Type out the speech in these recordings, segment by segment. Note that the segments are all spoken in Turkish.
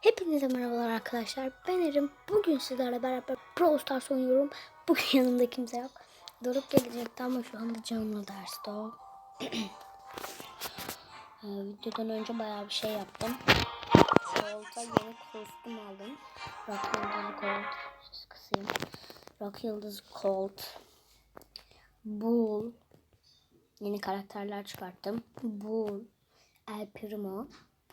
Hepinize merhabalar arkadaşlar. Ben Erim. Bugün sizlerle beraber Brawl Stars oynuyorum. Bugün yanımda kimse yok. Doruk gelecekti ama şu anda canlı derste o. Ee, videodan önce bayağı bir şey yaptım. Cold'a yeni kostüm aldım. Rock Yıldız Gold. Ses kısayım. Rock Yıldız Gold. Bull. Yeni karakterler çıkarttım. Bull. El Primo.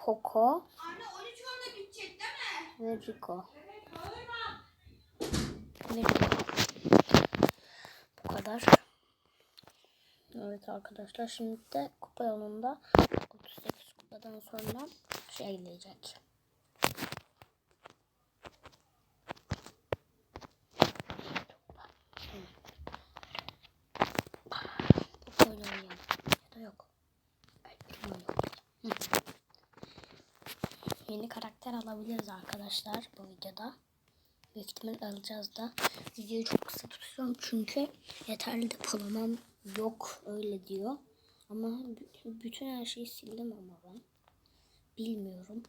Poco. Anne 13 onda bitecek değil mi? Ve Rico. Evet Bu kadar. Evet arkadaşlar şimdi de kupa yolunda 38 kupadan sonra şey gelecek. Kupa oynayalım. Ya da yok. Ay, bilmiyorum. Hı. Yeni karakter alabiliriz arkadaşlar bu videoda. Büyük ihtimal alacağız da. Videoyu çok kısa tutuyorum çünkü yeterli depolamam yok öyle diyor. Ama bütün her şeyi sildim ama ben. Bilmiyorum.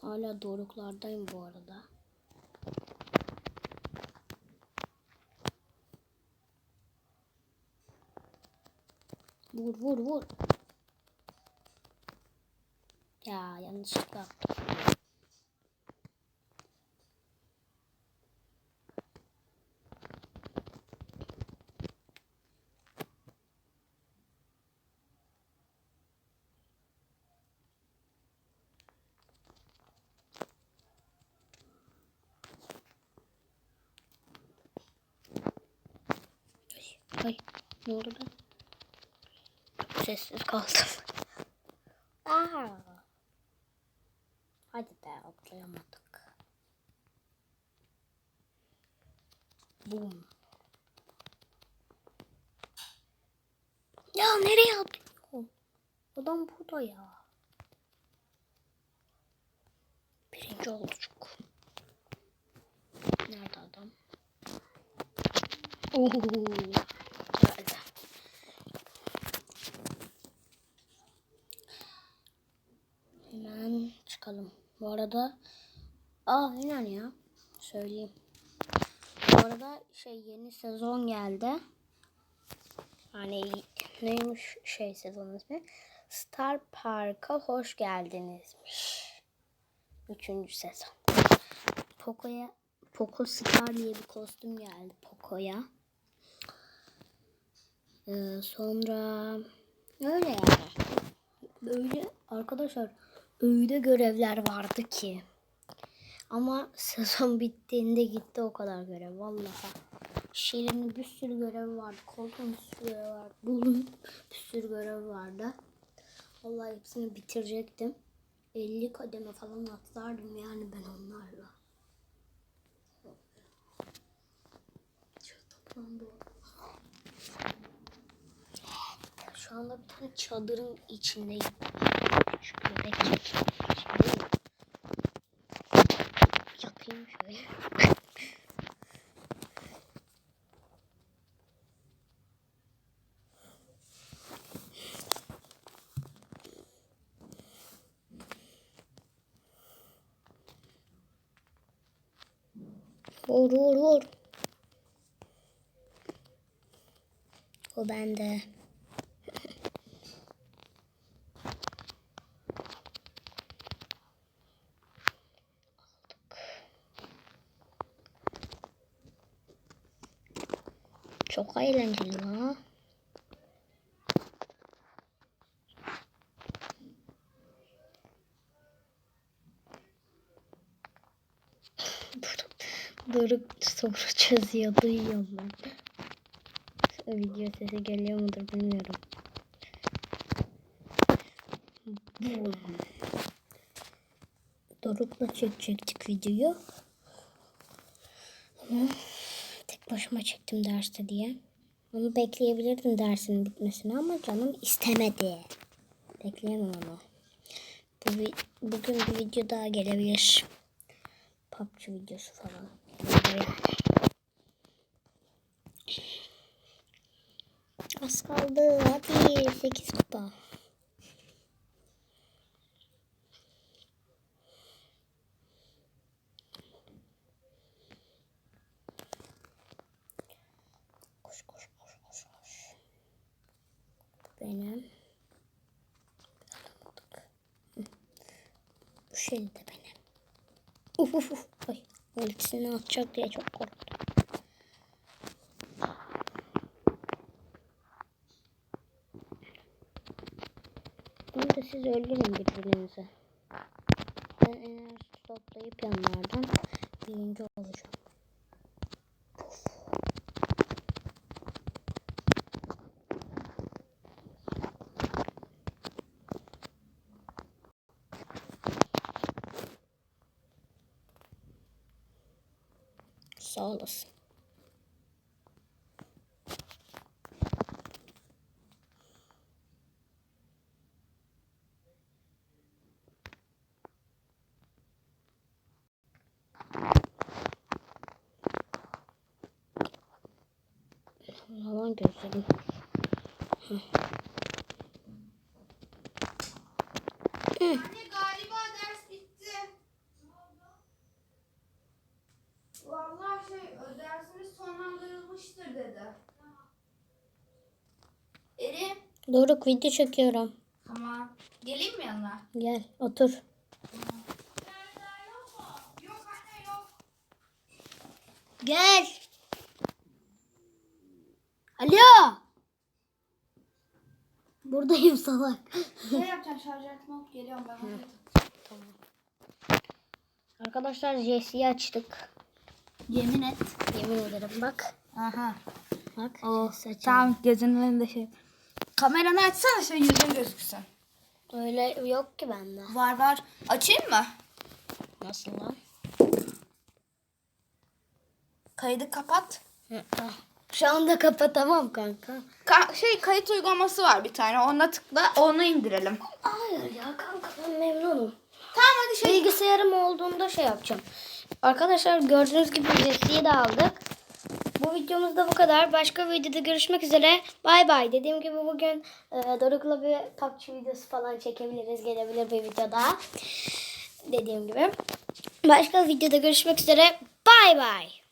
Hala doruklardayım bu arada. Vur vur vur. Ya yanlışlıkla attım. Ay, ne oldu be? Sessiz kaldım. Aa. Hadi be atlayamadık. Boom. Ya nereye atlıyor? Adam burada ya. Birinci olduk. Nerede adam? Oo. Geldi. Hemen çıkalım. Bu arada aa inan ya söyleyeyim. Bu arada şey yeni sezon geldi. Hani neymiş şey sezon ismi? Star Park'a hoş geldinizmiş. Üçüncü sezon. Poco'ya Poco Star diye bir kostüm geldi Poco'ya. Ee, sonra öyle yani. Böyle arkadaşlar öyle görevler vardı ki. Ama sezon bittiğinde gitti o kadar görev vallahi. Şirin'in bir sürü görev vardı. Colt'un bir sürü görev vardı. Bull'un bir sürü görev vardı. Vallahi hepsini bitirecektim. 50 kademe falan atlardım yani ben onlarla. Şu anda bir tane çadırın içindeyim. Şu bebek içindeyim. Yatayım şöyle. Vur vur vur. O bende. Çok eğlenceli la. Doruk soru çözüyor duyuyorum ben. Video sesi geliyor mudur bilmiyorum. Boom. Doruk'la çekecektik videoyu. Ama başıma çektim derste diye. Onu bekleyebilirdim dersin bitmesini ama canım istemedi. Bekleyemem onu. Bu, bugün bir video daha gelebilir. PUBG videosu falan. Yani. Az kaldı. Hadi 8 kupa. Bu de benim. Uf uf uf. Ay, ultisini atacak diye çok korktum. Bunu da siz öldürün birbirinize. Ben enerji toplayıp yanlardan birinci olacağım. Olasın. Yalan gözlerim. Anne sonlandırılmıştır dedi. Erim. Doruk video çekiyorum. Tamam. Geleyim mi yanına? Gel otur. Yok anne yok. Gel. Alo. Buradayım salak. Ne yapacağım şarj etmem geliyorum ben. Arkadaşlar Jesse'yi açtık. Yemin et. Yemin ederim bak. Aha. Bak. O, açıldı. tamam gözünün önünde şey. Kameranı açsana şey yüzün gözüksün. Öyle yok ki bende. Var var. Açayım mı? Nasıl lan? Kaydı kapat. Hı. Şu anda kapatamam kanka. Ka- şey kayıt uygulaması var bir tane. Ona tıkla onu indirelim. Hayır ya kanka ben memnunum. Tamam hadi şey. Bilgisayarım olduğunda şey yapacağım. Arkadaşlar gördüğünüz gibi Jesse'yi de aldık. Bu videomuzda bu kadar. Başka videoda görüşmek üzere. Bay bay. Dediğim gibi bugün e, Doruk'la bir PUBG videosu falan çekebiliriz. Gelebilir bir videoda. Dediğim gibi. Başka videoda görüşmek üzere. Bay bay.